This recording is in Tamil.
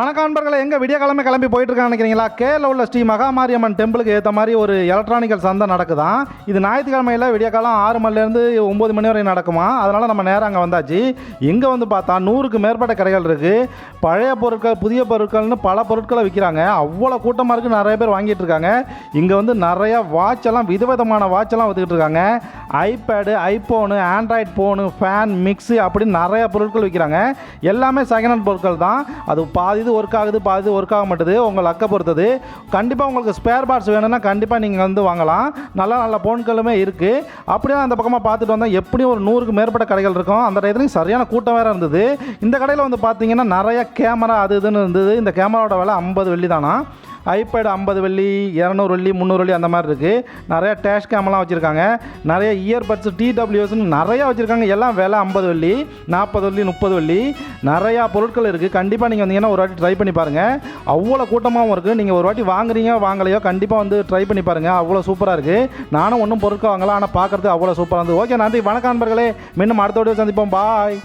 வணக்கம் எங்கே விடிய கிளம்பி கிளம்பி போயிட்டு இருக்கான்னு நினைக்கிறீங்களா? கேரள உள்ள ஸ்ரீ மகாமாரியம்மன் டெம்பிளுக்கு ஏற்ற மாதிரி ஒரு எலக்ட்ரானிக்கல் சந்தை நடக்குதான். இது ஞாயிற்றுக்கிழமையில் விடிய காலம் ஆறு மணிலேருந்து ஒம்பது மணி வரை நடக்குமா? அதனால் நம்ம நேரம் அங்கே வந்தாச்சு. இங்கே வந்து பார்த்தா நூறுக்கு மேற்பட்ட கடைகள் இருக்குது பழைய பொருட்கள் புதிய பொருட்கள்னு பல பொருட்களை விற்கிறாங்க அவ்வளோ கூட்டமாக இருக்குது நிறைய பேர் வாங்கிட்டு இருக்காங்க. இங்கே வந்து நிறையா வாட்செல்லாம் விதவிதமான வாட்செல்லாம் வந்துக்கிட்டு இருக்காங்க. IPad iPhone Android phone fan mix அப்படின்னு நிறைய பொருட்கள் விற்கிறாங்க எல்லாமே செகண்ட் ஹேண்ட் பொருட்கள் தான். அது பாதி இது ஒர்க் ஆகுது பாதி இது ஒர்க் ஆக மாட்டுது. உங்கள் லக்கை பொறுத்தது. கண்டிப்பாக உங்களுக்கு ஸ்பேர் பார்ட்ஸ் வேணும்னா கண்டிப்பாக நீங்கள் வந்து வாங்கலாம். நல்ல நல்ல ஃபோன்களுமே இருக்குது அப்படியே அந்த பக்கமாக பார்த்துட்டு வந்தால் எப்படியும் ஒரு நூறுக்கு மேற்பட்ட கடைகள் இருக்கும். அந்த டயத்துலையும் சரியான கூட்டம் வேறு இருந்தது. இந்த கடையில் வந்து பார்த்தீங்கன்னா நிறைய கேமரா அது இதுன்னு இருந்தது. இந்த கேமராவோட விலை ஐம்பது வெள்ளி தானா ஐபேடு ஐம்பது வெள்ளி இரநூறு வெள்ளி முந்நூறு வெள்ளி அந்த மாதிரி இருக்குது நிறைய டேஷ் கேம்லாம் வச்சுருக்காங்க. நிறைய இயர்பட்ஸ் டிடபிள்யூஎஸ்னு நிறையா வச்சுருக்காங்க. எல்லாம் விலை ஐம்பது வெள்ளி நாற்பது வெள்ளி முப்பது வெள்ளி. நிறையா பொருட்கள் இருக்குது கண்டிப்பாக நீங்கள் வந்தீங்கன்னா ஒரு வாட்டி ட்ரை பண்ணி பாருங்கள் அவ்வளோ கூட்டமாகவும் இருக்குது நீங்கள் ஒரு வாட்டி வாங்குறீங்க வாங்கலையோ கண்டிப்பாக வந்து ட்ரை பண்ணி பாருங்கள் அவ்வளோ சூப்பராக இருக்குது நானும் ஒன்றும் பொருட்கள் வாங்கலாம் ஆனால் பார்க்குறதுக்கு அவ்வளோ சூப்பராக இருந்தது. ஓகே நன்றி. வணக்கம் நண்பர்களே. மீண்டும் அடுத்த வீடியோ சந்திப்போம். பாய்